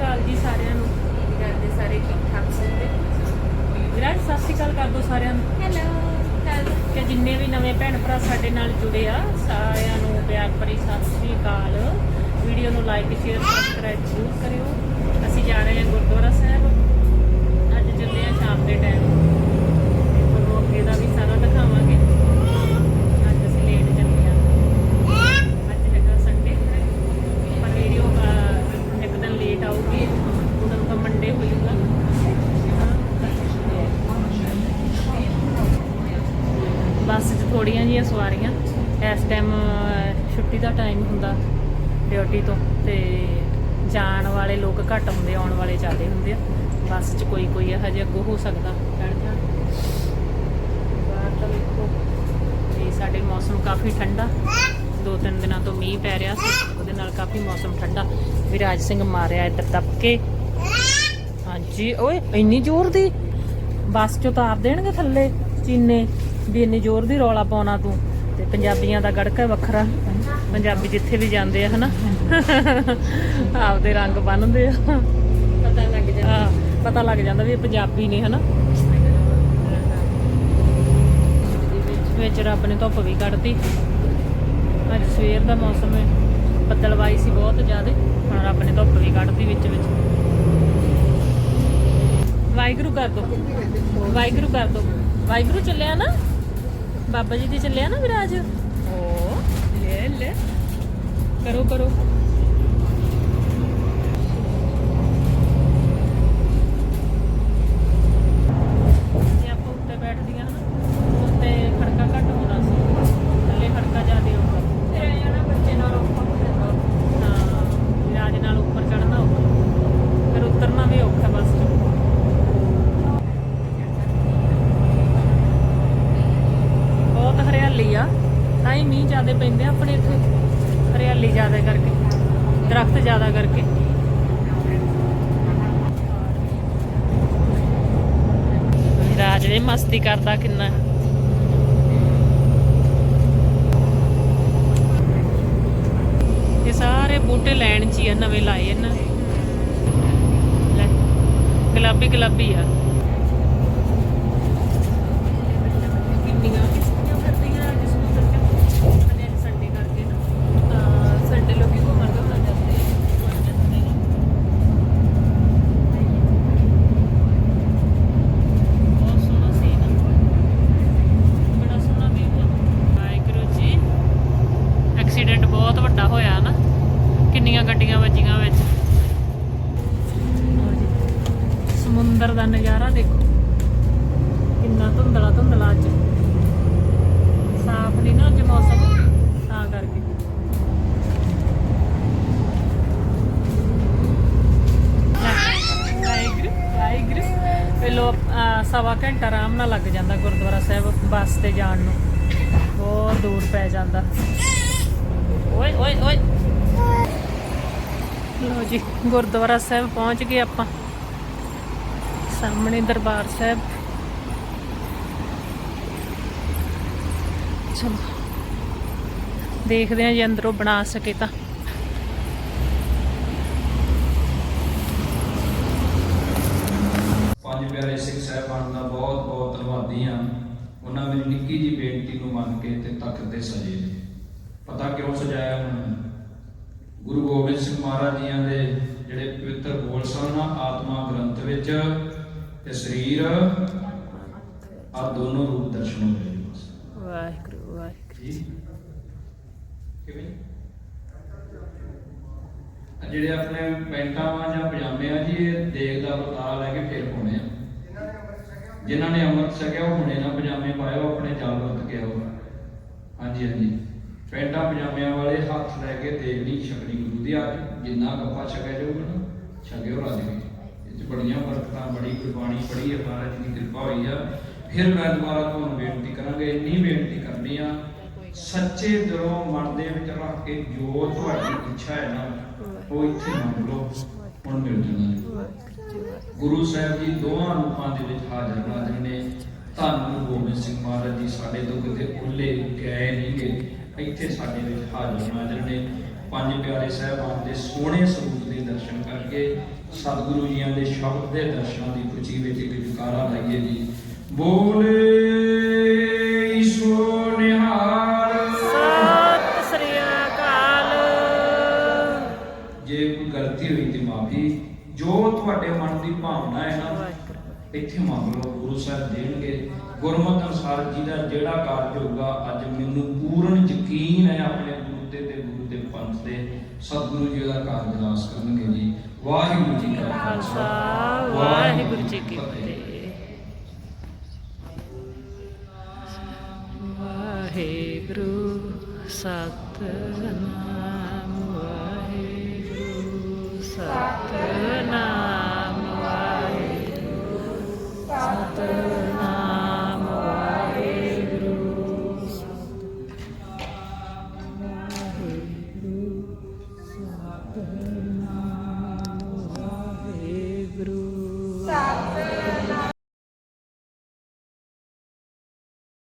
ਅਕਾਲ ਜੀ ਸਾਰਿਆਂ ਨੂੰ। ਕੀ ਕਰਦੇ ਸਾਰੇ? ਠੀਕ ਠਾਕ ਹੋਗੇ ਵਿਰਾਜ ਸਤਿ ਸ਼੍ਰੀ ਅਕਾਲ ਕਰ ਦੋ ਸਾਰਿਆਂ ਨੂੰ। ਹੈਲੋ ਕਿ ਜਿੰਨੇ ਵੀ ਨਵੇਂ ਭੈਣ ਭਰਾ ਸਾਡੇ ਨਾਲ ਜੁੜੇ ਆ ਸਾਰਿਆਂ ਨੂੰ ਪਿਆਰ ਭਰੀ ਸਤਿ ਸ਼੍ਰੀ ਅਕਾਲ। ਵੀਡੀਓ ਨੂੰ ਲਾਈਕ ਸ਼ੇਅਰ ਸਬਸਕ੍ਰਾਈਬ ਜ਼ਰੂਰ ਕਰਿਓ। ਅਸੀਂ ਜਾ ਰਹੇ ਹਾਂ ਗੁਰਦੁਆਰਾ ਸਾਹਿਬ। ਅੱਜ ਚੱਲੇ ਆ ਸ਼ਾਮ ਦੇ ਟਾਈਮ ਤੁਹਾਨੂੰ ਅੱਗੇ ਦਾ ਵੀ ਸਾਰਾ ਦਿਖਾਵਾਂਗੇ ਅੱਜ ਅਸੀਂ ਲੇਟ ਚੱਲੇ ਆ ਅੱਜ ਹੈਗਾ ਸੰਡੇ ਪਰ ਵੀਡੀਓ ਇੱਕ ਦਿਨ ਲੇਟ ਆਊਗੀ ਉਦੋਂ ਤਾਂ ਮੰਡੇ ਹੋਊਗਾ ਬੱਸ 'ਚ ਥੋੜੀਆਂ ਜੀਆਂ ਸਵਾਰੀਆਂ। ਇਸ ਟਾਈਮ ਛੁੱਟੀ ਦਾ ਟਾਈਮ ਹੁੰਦਾ ਡਿਊਟੀ ਤੋਂ ਤੇ ਜਾਣ ਵਾਲੇ ਲੋਕ ਘੱਟ ਹੁੰਦੇ ਆਉਣ ਵਾਲੇ ਜ਼ਿਆਦੇ ਹੁੰਦੇ ਆ। ਬੱਸ 'ਚ ਕੋਈ ਕੋਈ ਹਜੇ ਅੱਗੋਂ ਹੋ ਸਕਦਾ। ਚੜ ਜਾਣ। ਬਾਹਰ ਤਾਂ ਵੇਖੋ। ਤੇ ਸਾਡੇ ਮੌਸਮ ਕਾਫੀ ਠੰਡਾ। ਦੋ ਤਿੰਨ ਦਿਨਾਂ ਤੋਂ ਮੀਂਹ ਪੈ ਰਿਹਾ ਸੀ। ਉਹਦੇ ਨਾਲ ਕਾਫੀ ਮੌਸਮ ਠੰਡਾ। ਵਿਰਾਜ ਸਿੰਘ ਮਾਰਿਆ ਇੱਧਰ ਦੱਬਕੇ ਹਾਂਜੀ ਓਏ ਇੰਨੀ ਜ਼ੋਰ ਦੀ? ਬੱਸ ਚੋਂ ਤਾਰ ਦੇਣਗੇ ਥੱਲੇ ਚੀਨੇ? ਵੀ ਇੰਨੀ ਜ਼ੋਰ ਦੀ ਰੌਲਾ ਪਾਉਣਾ ਤੂੰ। ਤੇ ਪੰਜਾਬੀਆਂ ਦਾ ਗੜਕਾ ਵੱਖਰਾ। ਪੰਜਾਬੀ ਜਿੱਥੇ ਵੀ ਜਾਂਦੇ ਆ ਹਨਾ? ਆਪਦੇ ਰੰਗ ਬੰਨਦੇ ਆ। ਪਤਾ ਲੱਗ ਜਾਂਦਾ। ਪਤਾ ਲੱਗ ਜਾਂਦਾ ਵੀ ਇਹ ਪੰਜਾਬੀ ਨੇ ਹਨਾ? ਵਿੱਚ ਰੱਬ ਨੇ ਧੁੱਪ ਵੀ ਕੱਢਤੀ। ਅੱਜ ਸਵੇਰ ਦਾ ਮੌਸਮ ਹੈ। ਬੱਦਲਵਾਈ ਸੀ ਬਹੁਤ ਜ਼ਿਆਦਾ। ਹੁਣ ਰੱਬ ਨੇ ਧੁੱਪ ਵੀ ਕੱਢਤੀ ਵਿੱਚ ਵਿੱਚ। ਵਾਹਿਗੁਰੂ ਕਰ ਦੋ। ਵਾਹਿਗੁਰੂ ਕਰ ਦੋ। ਵਾਹਿਗੁਰੂ ਚੱਲਿਆ ਨਾ? ਬਾਬਾ ਜੀ ਦੀ ਚੱਲਿਆ ਨਾ ਵਿਰਾਜ? ਓ ਲੈ ਲੈ। ਕਰੋ ਕਰੋ। ਹਰਿਆਲੀ ਆ। ਤਾਂ ਹੀ ਮੀਂਹ ਜ਼ਿਆਦਾ ਪੈਂਦੇ ਆ ਆਪਣੇ ਇੱਥੇ। ਹਰਿਆਲੀ ਜ਼ਿਆਦਾ ਕਰਕੇ, ਦਰਖਤ ਜ਼ਿਆਦਾ ਕਰਕੇ। ਵਿਰਾਜ ਵੀ ਮਸਤੀ ਕਰਦਾ ਕਿੰਨਾ। ਇਹ ਸਾਰੇ ਬੂਟੇ ਲੈਣ ਚ ਹੀ ਆ, ਨਵੇਂ ਲਾਏ ਇਹਨਾਂ ਨੇ। ਗੁਲਾਬੀ ਗੁਲਾਬੀ ਆ। ਕਿੰਨੀਆਂ ਹੋਇਆ ਨਾ, ਕਿੰਨੀਆਂ ਗੱਡੀਆਂ ਵੱਜੀਆਂ ਵਿੱਚ। ਸਮੁੰਦਰ ਦਾ ਨਜ਼ਾਰਾ ਦੇਖੋ। ਕਿੰਨਾ ਧੁੰਦਲਾ ਧੁੰਦਲਾ ਅੱਜ। ਸਾਫ਼ ਨਹੀਂ ਨਾ ਅੱਜ ਮੌਸਮ, ਤਾਂ ਕਰਕੇ। ਵਾਹਿਗੁਰੂ ਵਾਹਿਗੁਰੂ। ਪਹਿਲੋ ਸਵਾ ਘੰਟਾ ਆਰਾਮ ਨਾਲ ਲੱਗ ਜਾਂਦਾ ਗੁਰਦੁਆਰਾ ਸਾਹਿਬ ਬੱਸ ਤੇ ਜਾਣ ਨੂੰ। ਬਹੁਤ ਦੂਰ ਪੈ ਜਾਂਦਾ ਓਏ ਓਏ ਓਏ ਲੋ ਜੀ, ਗੁਰਦੁਆਰਾ ਸਾਹਿਬ ਪਹੁੰਚ ਗਏ ਆਪਾਂ। ਸਾਹਮਣੇ ਦਰਬਾਰ ਸਾਹਿਬ। ਚਲੋ, ਦੇਖਦੇ ਹਾਂ ਜੇ ਅੰਦਰੋਂ ਬਣਾ ਸਕੇ ਤਾਂ। ਪੰਜ ਪਿਆਰੇ ਸਿੱਖ ਸਾਹਿਬਾਨ ਦਾ ਬਹੁਤ ਬਹੁਤ ਧੰਨਵਾਦੀ ਹਾਂ। ਉਹਨਾਂ ਮੇਰੀ ਨਿੱਕੀ ਜੀ ਬੇਨਤੀ ਨੂੰ ਮੰਨ ਕੇ ਤੇ ਤਖਤ ਤੇ ਸਜੇ ਪਤਾ ਕਿਉਂ ਸਜਾਇਆ ਉਹਨਾਂ ਨੇ? ਗੁਰੂ ਗੋਬਿੰਦ ਸਿੰਘ ਮਹਾਰਾਜ ਜੀਆਂ ਦੇ ਜਿਹੜੇ ਪਵਿੱਤਰ ਬੋਲ ਸਨ ਆਤਮਾ ਗ੍ਰੰਥ ਵਿੱਚ ਤੇ ਸਰੀਰ ਆ ਦੋਨੋਂ ਰੂਪ ਦਰਸ਼ਨ ਹੋ ਬਸ। ਵਾਹਿਗੁਰੂ ਵਾਹਿਗੁਰੂ। ਜੀ? ਕਿਵੇਂ? ਜਿਹੜੇ ਆਪਣੇ ਪੈਂਟਾਂ ਵਾਂ ਜਾਂ ਪਜਾਮੇ ਆ ਜੀ ਇਹ ਦੇਖ ਦਾ ਬਤਾ ਲੈ ਕੇ ਫੇਰ ਪਾਉਣੇ ਆ। ਜਿਨ੍ਹਾਂ ਨੇ ਅੰਮ੍ਰਿਤ ਛਕਿਆ ਉਹ ਹੁਣੇ ਨਾ ਪਜਾਮੇ ਪਾਇਓ ਆਪਣੇ ਜਲ ਵਰਤ ਕੇ ਆਓ। ਹਾਂਜੀ ਹਾਂਜੀ। ਪੈਂਟਾਂ ਪਜਾਮਿਆਂ ਵਾਲੇ ਹੱਥ ਲੈ ਕੇ ਦੇਖ ਨਹੀਂ ਛਕਣੀ ਗੁਰੂ ਦੀ ਅੱਜ ਜਿੰਨਾ ਗੱਪਾ ਛਕਿਆ ਜਾਊਗਾ ਨਾ ਛਕਿਓ ਰੱਜ ਇਹ ਚ ਬੜੀਆਂ ਬਰਕਤਾਂ ਬੜੀ ਗੁਰਬਾਣੀ ਪੜ੍ਹੀ ਹੈ, ਮਹਾਰਾਜ ਦੀ ਕਿਰਪਾ ਹੋਈ ਆ। ਫਿਰ ਮੈਂ ਦੁਬਾਰਾ ਤੁਹਾਨੂੰ ਬੇਨਤੀ ਕਰਾਂਗਾ, ਇੰਨੀ ਬੇਨਤੀ ਕਰਨੀ ਆ, ਸੱਚੇ ਦਿਲੋਂ ਮਨ ਦੇ ਵਿੱਚ ਰੱਖ ਕੇ ਜੋ ਤੁਹਾਡੀ ਇੱਛਾ ਹੈ ਨਾ, ਉਹ ਇੱਥੇ ਮੰਗ ਲਓ, ਹੁਣ ਮਿਲ ਜਾਣਾ ਗੁਰੂ ਸਾਹਿਬ ਜੀ ਦੋਹਾਂ ਰੂਪਾਂ ਦੇ ਵਿੱਚ ਹਾਜ਼ਰ ਨਾਜ਼ਰ ਨੇ। ਧੰਨ ਗੁਰੂ ਗੋਬਿੰਦ ਸਿੰਘ ਮਹਾਰਾਜ ਜੀ, ਸਾਡੇ ਤੋਂ ਕਿਤੇ ਉੱਲੇ ਗਏ ਨਹੀਂਗੇ ਇੱਥੇ ਸਾਡੇ ਵਿੱਚ ਹਾਜ਼ਰ ਨਾਜ਼ਰ ਨੇ। ਪੰਜ ਪਿਆਰੇ ਸਾਹਿਬਾਨ ਦੇ ਸੋਹਣੇ ਸਰੂਪ ਦੇ ਦਰਸ਼ਨ ਕਰਕੇ ਸਤਿਗੁਰੂ ਜੀਆਂ ਦੇ ਸ਼ਬਦ ਦੇ ਦਰਸ਼ਨਾਂ ਦੀ ਖੁਸ਼ੀ ਵਿੱਚ ਇੱਕ ਜਕਾਰਾ ਲਾਈਏ ਜੀ। ਬੋਲੇ ਸੋ ਨਿਹਾਲ। ਸਤਿ ਸ੍ਰੀ ਅਕਾਲ। ਜੇ ਕੋਈ ਗਲਤੀ ਹੋਈ ਤੇ ਮਾਫੀ। ਜੋ ਤੁਹਾਡੇ ਮਨ ਦੀ ਭਾਵਨਾ ਹੈ ਨਾ ਇੱਥੇ ਮੰਗ ਲਓ ਗੁਰੂ ਸਾਹਿਬ ਦੇਣਗੇ। ਗੁਰਮਤਿ ਅਨੁਸਾਰ ਜੀ ਦਾ ਜਿਹੜਾ ਕਾਰਜ ਹੋਊਗਾ ਅੱਜ ਮੈਨੂੰ ਪੂਰਨ ਯਕੀਨ ਹੈ ਆਪਣੇ ਗੁਰੂ ਤੇ ਤੇ ਗੁਰੂ ਦੇ ਪੰਥ ਤੇ ਸਤਿਗੁਰੂ ਜੀ ਦਾ ਕਾਰਜ ਰਾਸ ਕਰਨਗੇ ਜੀ। ਵਾਹਿਗੁਰੂ ਜੀ ਕਾ ਖਾਲਸਾ। ਵਾਹਿਗੁਰੂ ਜੀ ਕੀ ਫਤਿਹ। ਵਾਹਿਗੁਰੂ ਸਤਨਾਮ ਸਤਨਾਮ ਵਾਹਿਗੁਰੂ ਸਤਨਾਮ